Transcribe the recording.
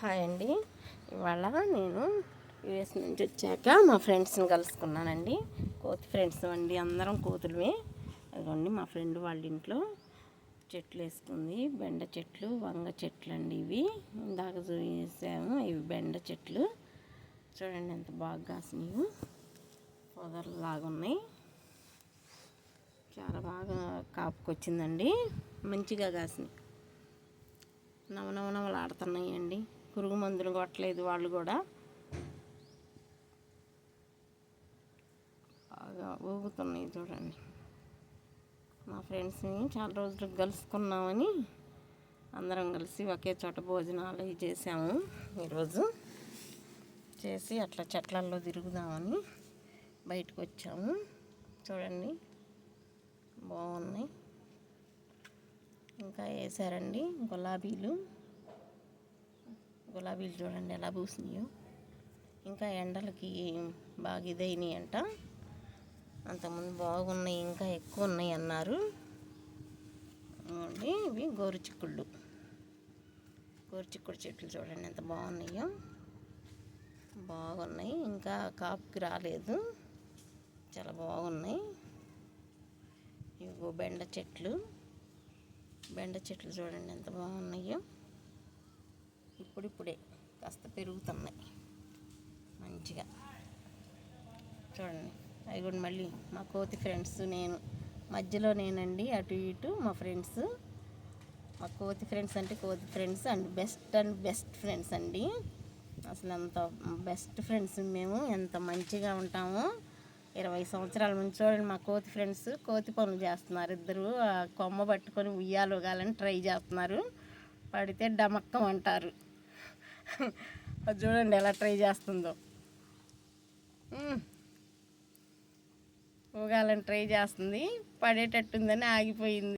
Hi అండి. ఇవాళ నేను యుఎస్ నుంచి వచ్చాక మా ఫ్రెండ్స్ని కలుసుకున్నానండి. కోతి ఫ్రెండ్స్ అండి అందరం కోతులమే. అదిగోండి మా ఫ్రెండ్ వాళ్ళ ఇంట్లో చెట్లు వేసుకుంది. బెండ చెట్లు వంగ చెట్లు అండి ఇవి. ఇందాక చూసాము ఇవి బెండ చెట్లు. చూడండి ఎంత బాగా కాసినాయి. లాగా ఉన్నాయి. చాలా బాగా కాపుకొచ్చిందండి. మంచిగా కాసినాయి. నవనవనవలు అండి పురుగు మందులు కొట్టలేదు వాళ్ళు కూడా. బాగా ఊగుతున్నాయి చూడండి. మా ఫ్రెండ్స్ని చాలా రోజులు కలుసుకున్నామని అందరం కలిసి ఒకే చోట భోజనాలు అవి చేసాము ఈరోజు. చేసి అట్లా చెట్లల్లో తిరుగుదామని బయటకు వచ్చాము. చూడండి బాగున్నాయి. ఇంకా వేసారండి గులాబీలు. గులాబీలు చూడండి ఎలా పూసినాయో. ఇంకా ఎండలకి బాగా ఇదైనాయి అంట అంతకుముందు బాగున్నాయి ఇంకా ఎక్కువ ఉన్నాయి అన్నారు. అండి ఇవి గోరుచిక్కుళ్ళు గోరుచిక్కుడు చెట్లు చూడండి ఎంత బాగున్నాయో. బాగున్నాయి ఇంకా కాపుకి రాలేదు. చాలా బాగున్నాయి. ఇవి బెండ చెట్లు. బెండ చెట్లు చూడండి ఎంత బాగున్నాయో. ఇప్పుడిప్పుడే కాస్త పెరుగుతున్నాయి. మంచిగా. చూడండి. అవి కూడా మళ్ళీ మా కోతి ఫ్రెండ్స్ నేను. మధ్యలో నేనండి అటు ఇటు మా ఫ్రెండ్స్. మా కోతి ఫ్రెండ్స్ అంటే కోతి friends and best and best friends అండి. అసలు అంత బెస్ట్ ఫ్రెండ్స్ మేము. ఎంత మంచిగా ఉంటాము. ఇరవై సంవత్సరాల నుంచి చూడండి మా కోతి ఫ్రెండ్స్. కోతి పనులు చేస్తున్నారు ఇద్దరు. కొమ్మ పట్టుకొని ఉయ్యాలుగాలని ట్రై చేస్తున్నారు. పడితే డమక్కం అంటారు. అది చూడండి ఎలా ట్రై చేస్తుందో. ఊగాలని ట్రై చేస్తుంది. పడేటట్టుందని ఆగిపోయింది.